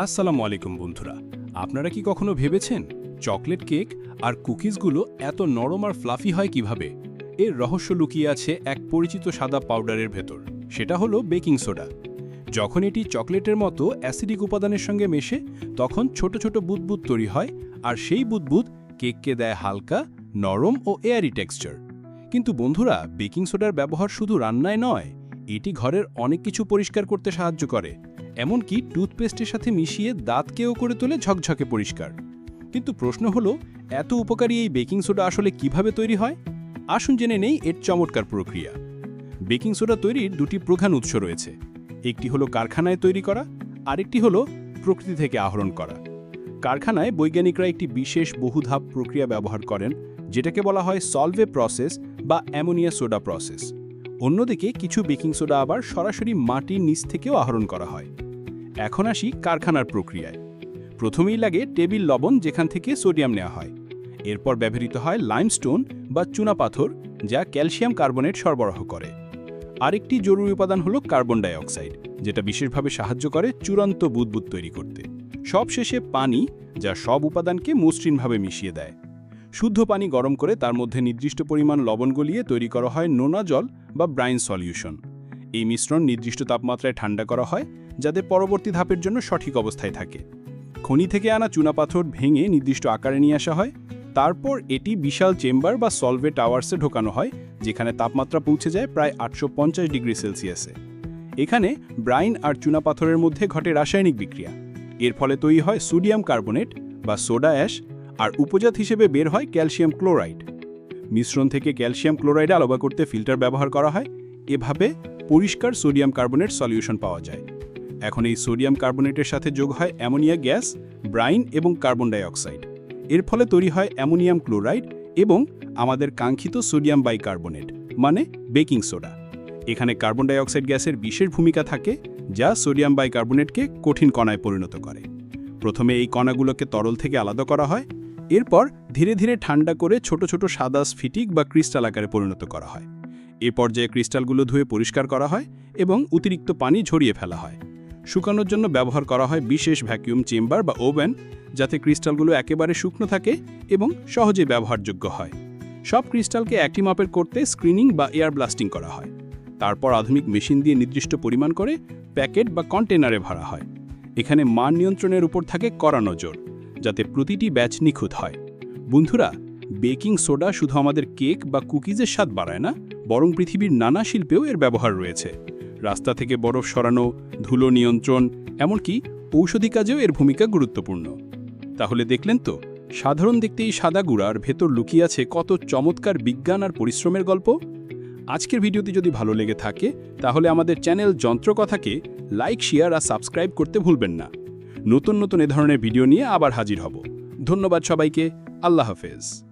আসসালামু আলাইকুম বন্ধুরা। আপনারা কি কখনো ভেবেছেন চকলেট কেক আর কুকিজগুলো এত নরম আর ফ্লাফি হয় কীভাবে? এর রহস্য লুকিয়ে আছে এক পরিচিত সাদা পাউডারের ভেতর। সেটা হলো বেকিং সোডা। যখন এটি চকলেটের মতো অ্যাসিডিক উপাদানের সঙ্গে মেশে, তখন ছোট ছোট বুদবুদ তৈরি হয় আর সেই বুদবুদ কেককে দেয় হালকা, নরম ও এয়ারি টেক্সচার। কিন্তু বন্ধুরা, বেকিং সোডার ব্যবহার শুধু রান্নায় নয়, এটি ঘরের অনেক কিছু পরিষ্কার করতে সাহায্য করে। এমনকি টুথপেস্টের সাথে মিশিয়ে দাঁতকেও করে তোলে ঝকঝকে পরিষ্কার। কিন্তু প্রশ্ন হলো, এত উপকারী এই বেকিং সোডা আসলে কীভাবে তৈরি হয়? আসুন জেনে নেই এর চমৎকার প্রক্রিয়া। বেকিং সোডা তৈরির দুটি প্রধান উৎস রয়েছে। একটি হলো কারখানায় তৈরি করা, আরেকটি হলো প্রকৃতি থেকে আহরণ করা। কারখানায় বৈজ্ঞানিকরা একটি বিশেষ বহুধাপ প্রক্রিয়া ব্যবহার করেন, যেটাকে বলা হয় সলভে প্রসেস বা অ্যামোনিয়া সোডা প্রসেস অন্যদিকে কিছু বেকিং সোডা আবার সরাসরি মাটির নিচ থেকেও আহরণ করা হয়। এখন আসি কারখানার প্রক্রিয়ায়। প্রথমেই লাগে টেবিল লবণ যেখান থেকে সোডিয়াম নেওয়া হয়। এরপর ব্যবহৃত হয় লাইমস্টোন বা চুনাপাথর যা ক্যালসিয়াম কার্বনেট সরবরাহ করে। আরেকটি জরুরি উপাদান হলো কার্বন ডাইঅক্সাইড, যেটা বিশেষভাবে সাহায্য করে চূড়ান্ত বুদবুদ তৈরি করতে। সবশেষে পানি, যা সব উপাদানকে মসৃণভাবে মিশিয়ে দেয়। শুদ্ধ পানি গরম করে তার মধ্যে নির্দিষ্ট পরিমাণ লবণ গলিয়ে তৈরি করা হয় নোনা জল বা ব্রাইন সলিউশন। এই মিশ্রণ নির্দিষ্ট তাপমাত্রায় ঠান্ডা করা হয়, যাতে পরবর্তী ধাপের জন্য সঠিক অবস্থায় থাকে। খনি থেকে আনা চুনাপাথর ভেঙে নির্দিষ্ট আকারে নিয়ে আসা হয়। তারপর এটি বিশাল চেম্বার বা সলভে টাওয়ার্সে ঢোকানো হয়, যেখানে তাপমাত্রা পৌঁছে যায় প্রায় আটশো পঞ্চাশ ডিগ্রি সেলসিয়াসে। এখানে ব্রাইন আর চুনাপাথরের মধ্যে ঘটে রাসায়নিক বিক্রিয়া। এর ফলে তৈরি হয় সোডিয়াম কার্বোনেট বা সোডা অ্যাশ আর উপজাত হিসেবে বের হয় ক্যালসিয়াম ক্লোরাইড। মিশ্রণ থেকে ক্যালসিয়াম ক্লোরাইড আলাদা করতে ফিল্টার ব্যবহার করা হয়। এভাবে পরিষ্কার সোডিয়াম কার্বনেট সলিউশন পাওয়া যায়। এখন এই সোডিয়াম কার্বনেটের সাথে যোগ হয় অ্যামোনিয়া গ্যাস, ব্রাইন এবং কার্বন ডাইঅক্সাইড। এর ফলে তৈরি হয় অ্যামোনিয়াম ক্লোরাইড এবং আমাদের কাঙ্ক্ষিত সোডিয়াম বাইকার্বনেট মানে বেকিং সোডা। এখানে কার্বন ডাইঅক্সাইড গ্যাসের বিশেষ ভূমিকা থাকে, যা সোডিয়াম বাইকার্বনেটকে কঠিন কণায় পরিণত করে। প্রথমে এই কণাগুলোকে তরল থেকে আলাদা করা হয় এরপর ধীরে ধীরে ঠান্ডা করে ছোট ছোট সাদা স্ফিটিক বা ক্রিস্টাল আকারে পরিণত করা হয়। এ পর্যায়ে ক্রিস্টালগুলো ধুয়ে পরিষ্কার করা হয় এবং অতিরিক্ত পানি ঝরিয়ে ফেলা হয়। শুকানোর জন্য ব্যবহার করা হয় বিশেষ ভ্যাকিউম চেম্বার বা ওভেন, যাতে ক্রিস্টালগুলো একেবারে শুকনো থাকে এবং সহজে ব্যবহারযোগ্য হয়। সব ক্রিস্টালকে একটি মাপের করতে স্ক্রিনিং বা এয়ার ব্লাস্টিং করা হয়। তারপর আধুনিক মেশিন দিয়ে নির্দিষ্ট পরিমাণ করে প্যাকেট বা কন্টেনারে ভরা হয়। এখানে মান নিয়ন্ত্রণের উপর থাকে কড়া নজর। যাতে প্রতিটি ব্যাচ নিখুঁত হয়। বন্ধুরা, বেকিং সোডা শুধু আমাদের কেক বা কুকিজের স্বাদ বাড়ায় না, বরং পৃথিবীর নানা শিল্পেও এর ব্যবহার রয়েছে। রাস্তা থেকে বরফ সরানো, ধুলো নিয়ন্ত্রণ, এমনকি ঔষধি কাজেও এর ভূমিকা গুরুত্বপূর্ণ। তাহলে দেখলেন তো, সাধারণ দেখতে এই সাদা গুঁড়ার ভেতর লুকিয়ে আছে কত চমৎকার বিজ্ঞান আর পরিশ্রমের গল্প। আজকের ভিডিওটি যদি ভালো লেগে থাকে, তাহলে আমাদের চ্যানেল যন্ত্রকথাকে লাইক, শেয়ার আর সাবস্ক্রাইব করতে ভুলবেন না। নতুন নতুন এ ধরনের ভিডিও নিয়ে আবার হাজির হব। ধন্যবাদ সবাইকে। আল্লাহ হাফেজ।